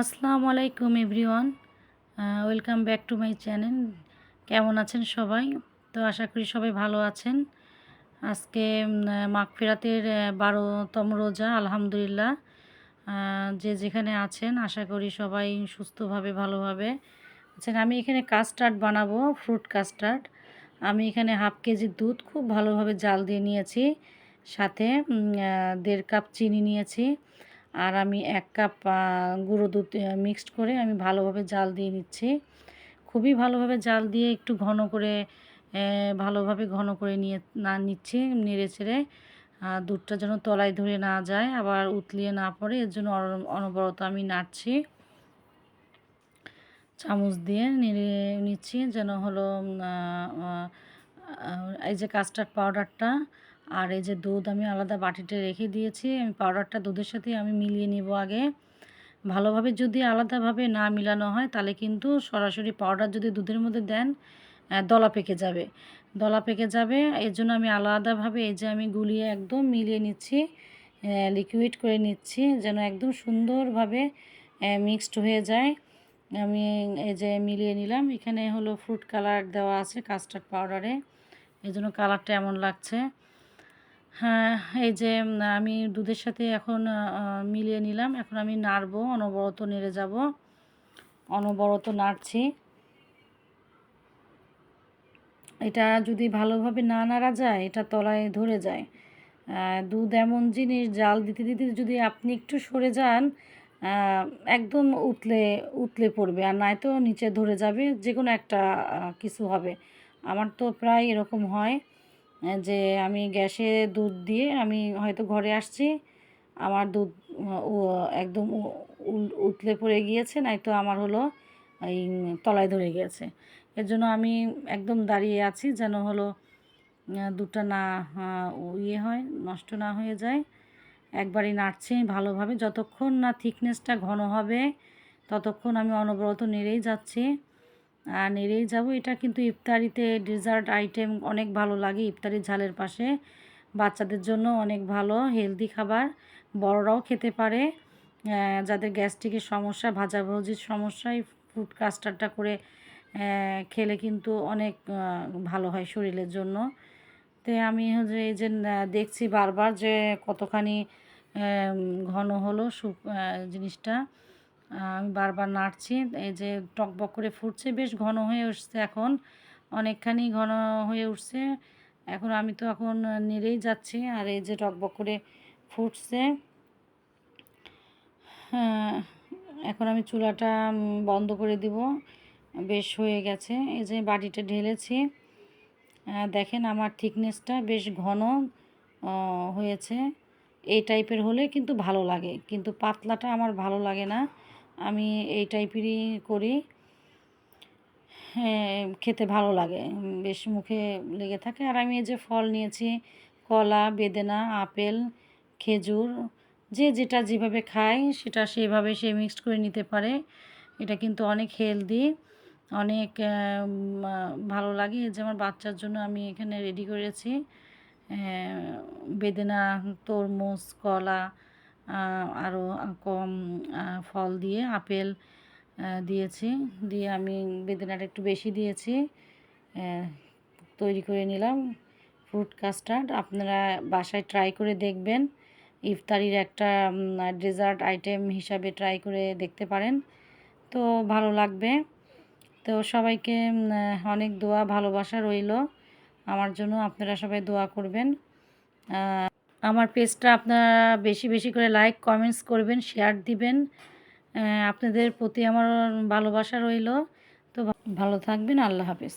আসসালামু আলাইকুম everyone. Welcome back to my channel. কেমন আছেন সবাই? তো আশা করি সবাই ভালো আছেন। আজকে মাগফিরাতের বারোতম রোজা, আলহামদুলিল্লাহ। যে যেখানে আছেন, আশা করি সবাই সুস্থভাবে, ভালোভাবে আছেন। আমি এখানে কাস্টার্ড বানাবো, ফ্রুট কাস্টার্ড। আমি এখানে হাফ কেজি দুধ খুব ভালোভাবে জাল দিয়ে নিয়েছি। সাথে দেড় কাপ চিনি নিয়েছি। আর আমি এক কাপ গুঁড়ো দুধ মিক্সড করে আমি ভালোভাবে জাল দিয়ে নিচ্ছি। খুবই ভালোভাবে জাল দিয়ে একটু ঘন করে ভালোভাবে ঘন করে নিয়ে, না নিচ্ছি, নেড়ে চেড়ে। দুধটা যেন তলায় ধরে না যায়, আবার উতলিয়ে না পড়ে, এর জন্য অনবরত আমি নাড়ছি। চামচ দিয়ে নেড়ে নিচ্ছি, যেন হলো এই যে কাস্টার্ড পাউডারটা আর এই যে দুধ আমি আলাদা বাটিতে রেখে দিয়েছি, আমি পাউডারটা দুধের সাথে আমি মিলিয়ে নিব আগে। ভালোভাবে যদি আলাদাভাবে না মিলানো হয়, তাহলে কিন্তু সরাসরি পাউডার যদি দুধের মধ্যে দেন দলা পেকে যাবে। দলা পেকে যাবে, এর জন্য আমি আলাদাভাবে এই যে আমি গুলিয়ে একদম মিলিয়ে নিচ্ছি লিকুইড করে নিচ্ছি, যেন একদম সুন্দরভাবে মিক্সড হয়ে যায়। আমি এই যে মিলিয়ে নিলাম, এখানে হলো ফ্রুট কালার দেওয়া আছে কাস্টার্ড পাউডারে এই জন্য কালারটা এমন লাগছে। হ্যাঁ এই যে আমি দুধের সাথে এখন মিলিয়ে নিলাম। এখন আমি নাড়বো, অনবরত নেড়ে যাব। অনবরত নাড়ছি। এটা যদি ভালোভাবে না নাড়া যায়, এটা তলায় ধরে যায়। দুধ এমন জিনিস, জাল দিতে দিতে যদি আপনি একটু সরে যান একদম উতলে উতলে পড়বে। আর নয়তো নিচে ধরে যাবে যে কোনো একটা কিছু হবে। আমার তো প্রায় এরকম হয়। যে আমি গ্যাসে দুধ দিয়ে আমি হয়তো ঘরে আসছি, আমার দুধ একদম উতলে পড়ে গিয়েছে নয়তো আমার হলো এই তলায় ধরে গিয়েছে। এর জন্য আমি একদম দাঁড়িয়ে আছি যেন হলো দুধটা না ইয়ে হয়, নষ্ট না হয়ে যায়। একবারই নাড়ছি ভালোভাবে, যতক্ষণ না থিকনেসটা ঘন হবে, ততক্ষণ আমি অনবরত নেড়েই যাচ্ছি। নেড়েই যাব। এটা কিন্তু ইফতারিতে ডেজার্ট আইটেম অনেক ভালো লাগে ইফতারি ঝালের পাশে। বাচ্চাদের জন্য অনেক ভালো হেলদি খাবার, বড়রাও খেতে পারে। যাদের গ্যাস্ট্রিকের সমস্যা, ভাজাভুজির সমস্যায় ফ্রুট কাস্টার্ডটা করে খেলে কিন্তু অনেক ভালো হয় শরীরের জন্য। তো আমি হচ্ছে এই যে দেখছি বারবার যে কতখানি ঘন হলো জিনিসটা। আমি বারবার নাড়ছি এই যে টকবক করে ফুটছে বেশ ঘন হয়ে উঠছে এখন অনেকখানি ঘন হয়ে উঠছে। এখন আমি তো এখন নেড়েই যাচ্ছি আর এই যে টকবক করে ফুটছে হ্যাঁ, এখন আমি চুলাটা বন্ধ করে দিব বেশ হয়ে গেছে। এই যে বাটিটা ঢেলেছি দেখেন আমার থিকনেসটা বেশ ঘন হয়েছে। এই টাইপের হলে কিন্তু ভালো লাগে কিন্তু পাতলাটা আমার ভালো লাগে না। আমি এই টাইপেরই করি। হ্যাঁ খেতে ভালো লাগে। বেশ মুখে লেগে থাকে। আর আমি এই যে ফল নিয়েছি কলা বেদেনা আপেল খেজুর যে যেটা যেভাবে খায় সেটা সেভাবে সে মিক্সড করে নিতে পারে। এটা কিন্তু অনেক হেলদি অনেক ভালো লাগে। এই যে আমার বাচ্চার জন্য আমি এখানে রেডি করেছি। আহ, বেদেনা তরমুজ কলা আরও কম ফল দিয়ে আপেল দিয়েছি। দিয়ে আমি বেদেনাটা একটু বেশি দিয়েছি। তৈরি করে নিলাম ফ্রুট কাস্টার্ড। আপনারা বাসায় ট্রাই করে দেখবেন। ইফতারির একটা ডেজার্ট আইটেম হিসাবে ট্রাই করে দেখতে পারেন। তো ভালো লাগবে। তো সবাইকে অনেক দোয়া, ভালোবাসা রইল। আমার জন্য আপনারা সবাই দোয়া করবেন। আমার পেজটা আপনারা বেশি বেশি করে লাইক কমেন্টস করবেন শেয়ার দিবেন। আপনাদের প্রতি আমার ভালোবাসা রইল। তো ভালো থাকবেন, আল্লাহ হাফেজ।